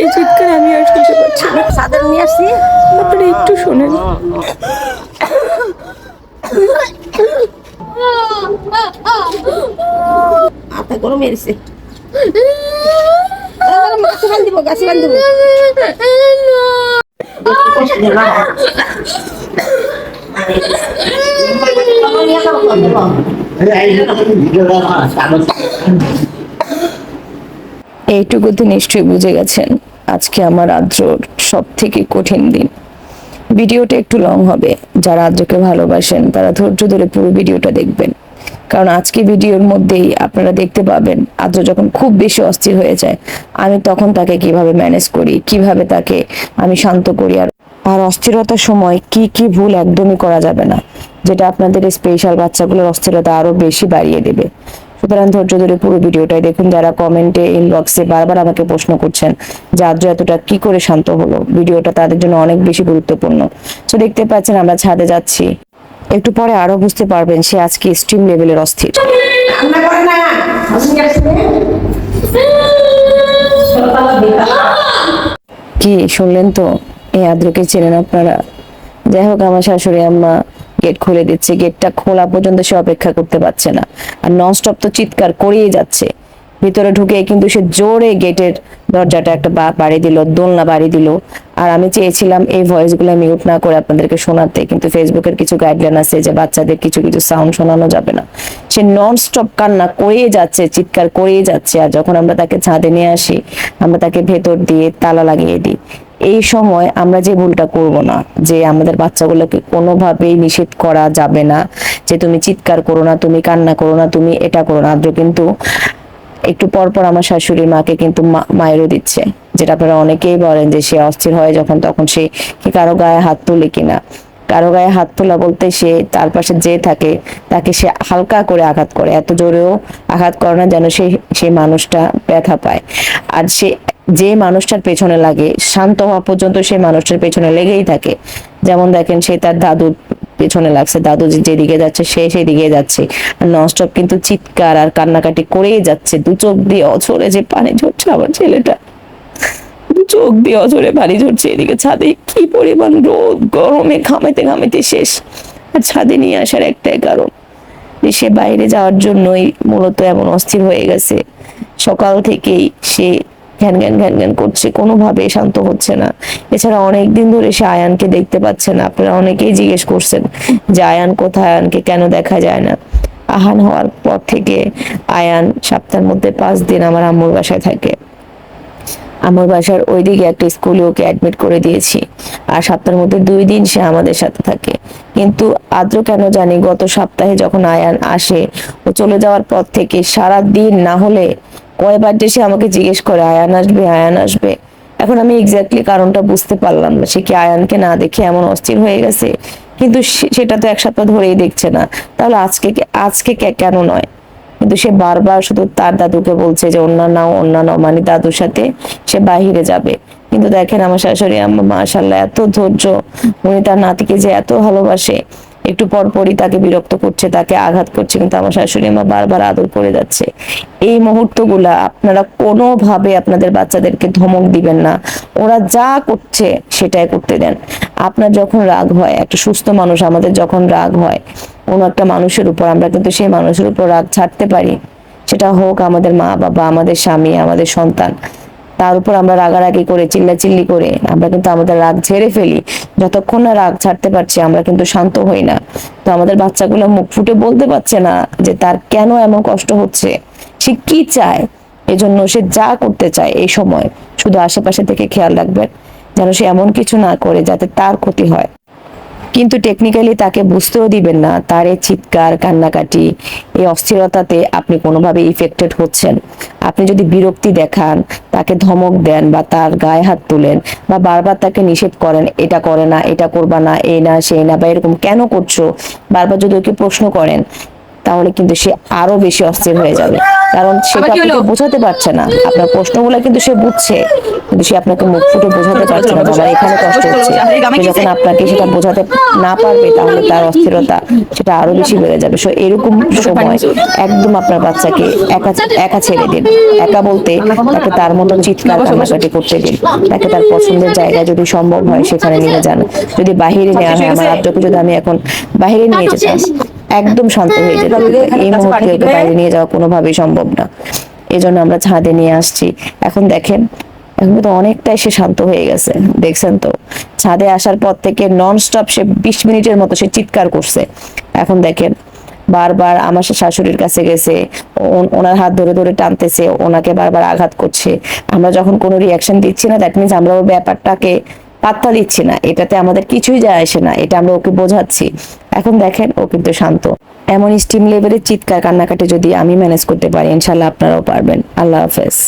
এই চিৎকার আমি আর শুনতে পাচ্ছি না। সাদের নিয়ে আসছি আপনারা একটু শোনেন। হাতে গরম মেরেছে মাছ বান দিব গাছি এইটুকুতে নিশ্চয়ই বুঝে গেছেন। আজকে আমার আদ্রর সব থেকে কঠিন দিন। ভিডিওটা একটু লং হবে। যারা আদ্রকে ভালোবাসেন, তারা ধৈর্য ধরে পুরো ভিডিওটা দেখবেন। কারণ আজকে ভিডিওর মধ্যেই আপনারা দেখতে পাবেন, আদ্র যখন খুব বেশি অস্থির হয়ে যায়, আমি তখন তাকে কীভাবে ম্যানেজ করি, কীভাবে তাকে আমি শান্ত করি, আর আর অস্থিরতার সময় কি কি ভুল একদমই করা যাবে না, যেটা আপনাদের স্পেশাল বাচ্চাগুলোর অস্থিরতা আরও বেশি বাড়িয়ে দেবে। সুতরাং ধৈর্য ধরে পুরো ভিডিওটাই দেখুন, যারা কমেন্টে ইনবক্সে বারবার আমাকে প্রশ্ন করছেন যে আদ্র এতটা কি করে শান্ত হলো? ভিডিওটা তাদের জন্য অনেক বেশি গুরুত্বপূর্ণ। তো দেখতে পাচ্ছেন আমরা ছাদে যাচ্ছি। একটু পরে আরও বুঝতে পারবেন সে আজকে স্ট্রিম লেভেলের অস্থির। কি শুনলেন তো? এই আদ্রকে চেনেন আপনারা? যাই হোক, আমার শাশুড়ি আম্মা গেট খুলে দিচ্ছে, গেটটা খোলা পর্যন্ত সে অপেক্ষা করতে পারছে না। আর ননস্টপ তো চিৎকার করেই যাচ্ছে। ভিতরে ঢুকে কিন্তু সে জোরে গেটের দরজাটা একটা বাড়ি দিল, দোলনা বাড়ি দিল। আর আমি চেয়েছিলাম এই ভয়েসগুলো মিউট না করে আপনাদেরকে শোনাতে, কিন্তু ফেসবুকের কিছু গাইডলাইন আছে যে বাচ্চাদের কিছু কিছু সাউন্ড শোনানো যাবে না। সে নন স্টপ কান্না করেই যাচ্ছে, চিৎকার করেই যাচ্ছে, আর যখন আমরা তাকে ছাদে নিয়ে আসি, আমরা তাকে ভেতর দিয়ে তালা লাগিয়ে দিই। এই সময় আমরা যে ভুলটা করব না, যে আমাদের বাচ্চাগুলোকে কোনোভাবেই নিষেধ করা যাবে না, যে তুমি চিৎকার করো না, তুমি কান্না করো না, তুমি এটা করো না, আদ্র কিন্তু একটু পর পর আমার শাশুড়ি মাকে কিন্তু মায়েরও দিচ্ছে। যেটা আপনারা অনেকেই বলেন যে সে অস্থির হয় যখন তখন সে কি কারও গায়ে হাত তুলে কিনা। কারও গায়ে হাত তোলা বলতে সে তার পাশে যে থাকে, তাকে সে হালকা করে আঘাত করে। এত জোরেও আঘাত করে না যেন সে সেই মানুষটা ব্যথা পায়। আর সে, যে মানুষটার পেছনে লাগে, শান্ত হওয়া পর্যন্ত সেই মানুষটার পেছনে লেগেই থাকে। যেমন দেখেন সে তার দাদুর পেছনে লাগছে দাদু যেদিকে যাচ্ছে সে সেদিকে যাচ্ছে। ননস্টপ কিন্তু চিৎকার আর কান্নাকাটি করেই যাচ্ছে। দু চোখ দিয়ে অছরে যে পানি ঝরছে আমার ছেলেটা। চোখ দিয়ে অঝরে পানি ঝরছে এদিকে ছাদে। কি পরিমাণ রোদ, গরমে ঘামাইতে ঘামাইতে শেষ। আর ছাদে নিয়ে আসার একটাই কারণ সে বাইরে যাওয়ার জন্যই মূলত এমন অস্থির হয়ে গেছে। সকাল থেকেই সে ঘ্যান ঘ্যান ঘ্যান ঘ্যান করছে কোনোভাবে শান্ত হচ্ছে না। এছাড়া অনেকদিন ধরে সে আয়ানকে দেখতে পাচ্ছে না। আপনারা অনেকেই জিজ্ঞেস করছেন যে আয়ান কোথায়, আয়ানকে কেন দেখা যায় না? আহান হওয়ার পর থেকে আয়ান সপ্তাহের মধ্যে পাঁচ দিন আমার আম্মুর বাসায় থাকে। আমার বাসার ওইদিকে একটা স্কুলে ওকে অ্যাডমিট করে দিয়েছি। আর সপ্তাহের মধ্যে দুই দিন সে আমাদের সাথে থাকে। কিন্তু আদ্র কেন জানি গত সপ্তাহে যখন আয়ান আসে, ও চলে যাওয়ার পর থেকে সারা দিন না হলে কয়বার যে সে আমাকে জিজ্ঞেস করে, আয়ান আসবে আয়ান আসবে? এখন আমি এক্স্যাক্টলি কারণটা বুঝতে পারলাম না। সে কি আয়ানকে না দেখে এমন অস্থির হয়ে গেছে? কিন্তু সেটা তো এক সপ্তাহ ধরেই দেখছে না। তাহলে আজকে আজকে কেন নয়? কিন্তু সে বারবার শুধু তার দাদুকে বলছে যে, অন্য নাও অন্য নাও। মানে দাদুর সাথে সে বাহিরে যাবে। কিন্তু দেখেন আমার শাশুড়ি আম্মা মাশাল্লাহ এত ধৈর্য। উনি তার নাতিকে যে এত ভালোবাসে। একটু পর পরই তাকে বিরক্ত করছে, তাকে আঘাত করছে, কিন্তু আমার শাশুড়ি আম্মা বারবার আদর করে যাচ্ছে। এই মুহূর্তগুলা আপনারা কোনোভাবে আপনাদের বাচ্চাদেরকে ধমক দিবেন না। ওরা যা করছে সেটাই করতে দেন। আপনার যখন রাগ হয়, একটা সুস্থ মানুষ আমাদের যখন রাগ হয়, কোনো একটা মানুষের উপর, আমরা কিন্তু সেই মানুষের উপর রাগ ছাড়তে পারি। সেটা হোক আমাদের মা বাবা আমাদের স্বামী, আমাদের সন্তান। তার উপর আমরা রাগারাগি করে, চিল্লাচিল্লি করে আমরা কিন্তু আমাদের রাগ ঝেড়ে ফেলি। যতক্ষণ না রাগ ছাড়তে পারছি, আমরা কিন্তু শান্ত হই না। তো আমাদের বাচ্চাগুলো মুখ ফুটে বলতে পারছে না যে তার কেন এমন কষ্ট হচ্ছে। সে কি চায়? এজন্য সে যা করতে চায় এই সময়। শুধু আশেপাশে থেকে খেয়াল রাখবেন, যেন সে এমন কিছু না করে যাতে তার ক্ষতি হয়। কিন্তু টেকনিক্যালি তাকে বুঝতেও দিবেন না তার এই চিৎকার, কান্নাকাটি, এই অস্থিরতাতে আপনি কোনোভাবে ইফেক্টেড হচ্ছেন। আপনি যদি বিরক্তি দেখান, তাকে ধমক দেন বা তার গায়ে হাত তুলেন বা বারবার তাকে নিষেধ করেন, এটা করে না, এটা করবা না, এই না, সেই না বা এরকম কেন করছ, বারবার যদি ওকে প্রশ্ন করেন, তাহলে কিন্তু সে আরও বেশি অস্থির হয়ে যাবে। কারণ সেটা আবার আপনাকে বোঝাতে পারছে না। আপনার প্রশ্নগুলো কিন্তু সে বুঝছে কিন্তু সে আপনাকে মুখ ফুটে বোঝাতে পারছে না আমার এখানে কষ্ট হচ্ছে। যখন আপনাকে সেটা বোঝাতে না পারবে তাহলে তার অস্থিরতা সেটা আরও বেশি বেড়ে যাবে। সো এরকম সময় একদম আপনার বাচ্চাকে একা একা ছেড়ে দিন। একা বলতে তাকে তার মতো চিৎকার কান্নাকাটি করতে দিন। তাকে তার পছন্দের জায়গায় যদি সম্ভব হয় সেখানে নিয়ে যান। যদি বাহিরে নেওয়া হয় আমার আব্দুকে যদি আমি এখন বাহিরে নিয়ে যেতাম একদম শান্ত হয়ে যেত এই মুহূর্তে ওকে বাইরে নিয়ে যাওয়া কোনোভাবেই সম্ভব না। এই জন্য আমরা ছাদে নিয়ে আসছি। এখন দেখেন এখন কিন্তু অনেকটাই সে শান্ত হয়ে গেছে। দেখছেন তো? ছাদে আসার পর থেকে নন স্টপ সে বিশ মিনিটের মতো সে চিৎকার করছে। এখন দেখেন বারবার আমার শাশুড়ির কাছে গেছে ওনার হাত ধরে ধরে টানতেছে ওনাকে বারবার আঘাত করছে। আমরা যখন কোনো রিয়াকশন দিচ্ছি না দ্যাট মিনস আমরা ওই ব্যাপারটাকে পাত্তা দিচ্ছি না। এটাতে আমাদের কিছুই যায় আসে না। এটা আমরা ওকে বোঝাচ্ছি। এখন দেখেন ও কিন্তু শান্ত। এমন স্টিম লেভেলের চিৎকার কান্নাকাটি যদি আমি ম্যানেজ করতে পারি ইনশাল্লাহ আপনারাও পারবেন। আল্লাহ হাফেজ।